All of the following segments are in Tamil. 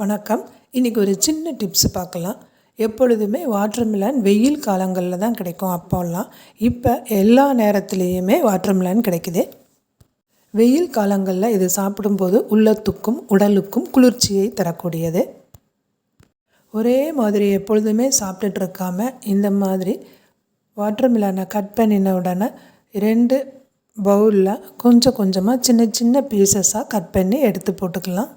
வணக்கம். இன்றைக்கி ஒரு சின்ன டிப்ஸ் பார்க்கலாம். எப்பொழுதுமே வாட்டர்மிலன் வெயில் காலங்களில் தான் கிடைக்கும் அப்போல்லாம். இப்போ எல்லா நேரத்துலேயுமே வாட்டர்மிலன் கிடைக்குது. வெயில் காலங்களில் இது சாப்பிடும்போது உள்ளத்துக்கும் உடலுக்கும் குளிர்ச்சியை தரக்கூடியது. ஒரே மாதிரி எப்பொழுதுமே சாப்பிட்டுட்டு இருக்காமல் இந்த மாதிரி வாட்டர்மிலனை கட் பண்ணின உடனே ரெண்டு பவுலில் கொஞ்சம் கொஞ்சமாக சின்ன சின்ன பீசஸாக கட் பண்ணி எடுத்து போட்டுக்கலாம்.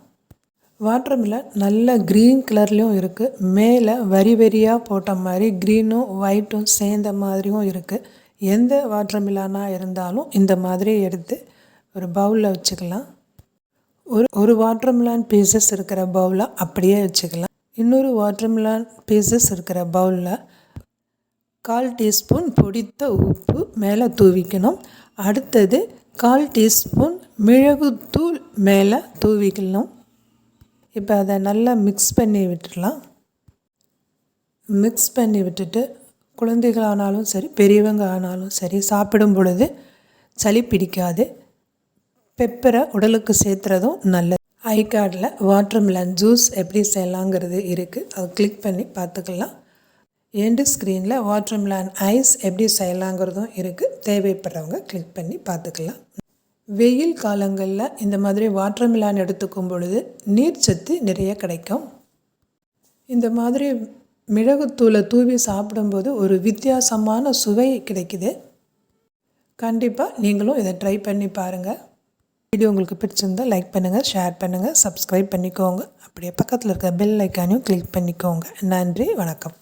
வாட்டர் மில்லன் நல்ல க்ரீன் கலர்லேயும் இருக்குது மேலே வரி வரியாக போட்ட மாதிரி க்ரீனும் ஒயிட்டும் சேர்ந்த மாதிரியும் இருக்குது எந்த வாட்டர்மிலனாக இருந்தாலும் இந்த மாதிரி எடுத்து ஒரு பவுலில் வச்சுக்கலாம். ஒரு ஒரு வாட்டர்மிலான் பீசஸ் இருக்கிற பவுலை அப்படியே வச்சுக்கலாம். இன்னொரு வாட்டர்மிலான் பீசஸ் இருக்கிற பவுலில் கால் டீஸ்பூன் பொடித்த உப்பு மேலே தூவிக்கணும். அடுத்தது கால் டீஸ்பூன் மிளகுத்தூள் மேலே தூவிக்கணும். இப்போ அதை நல்லா மிக்ஸ் பண்ணி விட்டுடலாம். மிக்ஸ் பண்ணி விட்டுட்டு குழந்தைகள் ஆனாலும் சரி பெரியவங்க ஆனாலும் சரி சாப்பிடும் பொழுது சளி பிடிக்காது. பெப்பரை உடலுக்கு சேர்த்துறதும் நல்லது. ஐ கார்டில் வாட்டர்மெலன் ஜூஸ் எப்படி செய்யலாங்கிறது இருக்குது அதை கிளிக் பண்ணி பார்த்துக்கலாம். எண்டு ஸ்க்ரீனில் வாட்டர்மெலன் ஐஸ் எப்படி செய்யலாங்கிறதும் இருக்குது தேவைப்படுறவங்க கிளிக் பண்ணி பார்த்துக்கலாம். வெயில் காலங்களில் இந்த மாதிரி வாட்டர்மிலான் எடுத்துக்கும் பொழுது நீர்ச்சத்து நிறைய கிடைக்கும். இந்த மாதிரி மிளகுத்தூளை தூவி சாப்பிடும்போது ஒரு வித்தியாசமான சுவை கிடைக்குது. கண்டிப்பாக நீங்களும் இதை ட்ரை பண்ணி பாருங்கள் வீடியோ உங்களுக்கு பிடிச்சிருந்தால் லைக் பண்ணுங்கள் ஷேர் பண்ணுங்கள் சப்ஸ்கிரைப் பண்ணிக்கோங்க. அப்படியே பக்கத்தில் இருக்க பெல் ஐக்கானையும் கிளிக் பண்ணிக்கோங்க. நன்றி வணக்கம்.